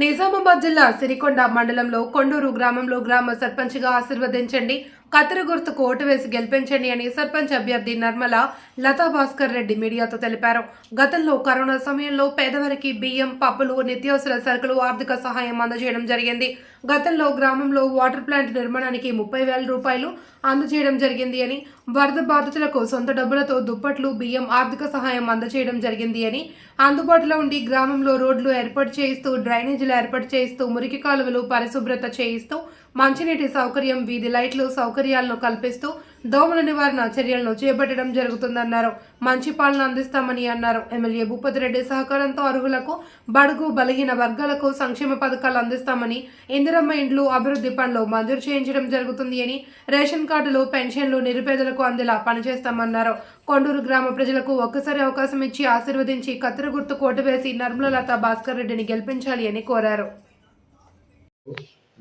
నిజామాబాద్ జిల్లా సిరికొండ మండలంలో కొండూరు గ్రామంలో గ్రామ సర్పంచ్గా ఆశీర్వదించండి. కత్తెర గుర్తుకు ఓటు వేసి గెలిపించండి అని సర్పంచ్ అభ్యర్థి నర్మల లతా భాస్కర్ రెడ్డి మీడియాతో తెలిపారు. గతంలో కరోనా సమయంలో పేదవారికి బియ్యం పప్పులు నిత్యావసర సరుకులు ఆర్థిక సహాయం అందజేయడం జరిగింది. గతంలో గ్రామంలో వాటర్ ప్లాంట్ నిర్మాణానికి ముప్పై వేల రూపాయలు అందజేయడం జరిగింది అని వరద బాధితులకు సొంత డబ్బులతో దుప్పట్లు బియ్యం ఆర్థిక సహాయం అందజేయడం జరిగింది అని అందుబాటులో ఉండి గ్రామంలో రోడ్లు ఏర్పాటు చేయిస్తూ డ్రైనేజీలు ఏర్పాటు చేయిస్తూ మురికి కాలువలు పరిశుభ్రత చేయిస్తూ మంచినీటి సౌకర్యం వీధి లైట్లు సౌకర్యాలను కల్పిస్తూ దోమల నివారణ చర్యలను చేపట్టడం జరుగుతుందన్నారు. మంచి పాలన అందిస్తామని అన్నారు. ఎమ్మెల్యే భూపతిరెడ్డి సహకారంతో అర్హులకు బడుగు బలహీన వర్గాలకు సంక్షేమ పథకాలు అందిస్తామని ఇందిరమ్మ ఇండ్లు అభివృద్ధి పనులు మంజూరు చేయించడం జరుగుతుంది అని రేషన్ కార్డులు పెన్షన్లు నిరుపేదలకు అందేలా పనిచేస్తామన్నారు. కొండూరు గ్రామ ప్రజలకు ఒక్కసారి అవకాశం ఇచ్చి ఆశీర్వదించి కత్తెర గుర్తు కోటు వేసి నర్మలలత భాస్కర్ రెడ్డిని గెలిపించాలి అని కోరారు.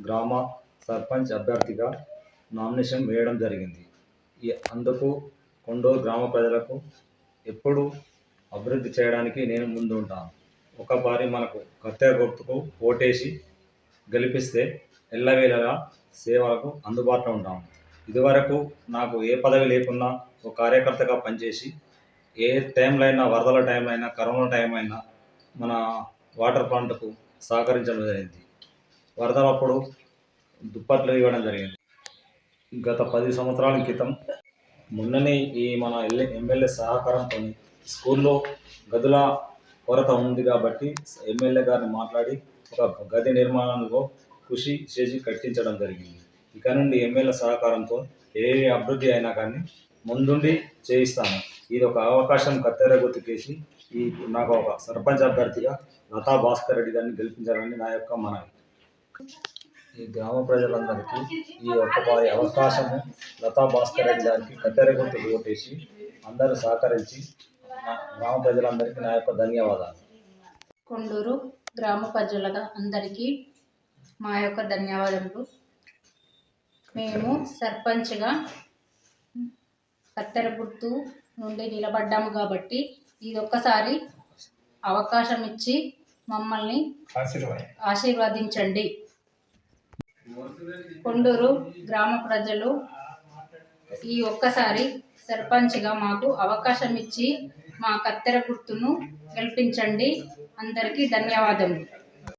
గ్రామ సర్పంచ్ అభ్యర్థిగా నామినేషన్ వేయడం జరిగింది. అందుకు కొండూరు గ్రామ ప్రజలకు ఎప్పుడు అభివృద్ధి చేయడానికి నేను ముందు ఉంటాను. ఒకపారి మనకు కత్తెర గుర్తుకు ఓటేసి గెలిపిస్తే ఎల్లవేళలా సేవలకు అందుబాటులో ఉంటాం. ఇదివరకు నాకు ఏ పదవి లేకున్నా ఒక కార్యకర్తగా పనిచేసి ఏ టైంలో అయినా వరదల టైంలో అయినా కరోనా టైం అయినా మన వాటర్ ప్లాంట్కు సహకరించడం జరిగింది. వరదలప్పుడు దుప్పట్లు ఇవ్వడం జరిగింది. గత పది సంవత్సరాల క్రితం మొన్ననే ఈ మన ఎల్ ఎమ్మెల్యే సహకారంతో స్కూల్లో గదుల కొరత ఉంది కాబట్టి ఎమ్మెల్యే గారిని మాట్లాడి ఒక గది నిర్మాణంలో కృషి చేసి కట్టించడం జరిగింది. ఇక నుండి ఎమ్మెల్యే సహకారంతో ఏ అభివృద్ధి అయినా కానీ ముందుండి చేయిస్తాను ఇది ఒక అవకాశం కత్తెర గుర్తుకేసి ఈ నాకు ఒక సర్పంచ్ అభ్యర్థిగా లతా భాస్కర్ రెడ్డి గారిని గెలిపించాలని నా యొక్క మనవి. ఈ గ్రామ ప్రజలందరికీ ఈ ఒక్క వారి అవకాశము లతా భాస్కర్ రెడ్డి గారికి గుర్తుకు ఓటేసి అందరూ సహకరించి గ్రామ ప్రజలందరికీ నా యొక్క ధన్యవాదాలు. కొండూరు గ్రామ ప్రజలుగా అందరికీ మా యొక్క ధన్యవాదములు. మేము సర్పంచ్గా కత్తెర గుర్తు నుండి నిలబడ్డాము కాబట్టి ఇది ఒక్కసారి అవకాశం ఇచ్చి మమ్మల్ని ఆశీర్వదించండి. కొండూరు గ్రామ ప్రజలు ఈ ఒక్కసారి సర్పంచ్గా మాకు అవకాశం ఇచ్చి మా కత్తెర గుర్తును గెలిపించండి. అందరికీ ధన్యవాదములు.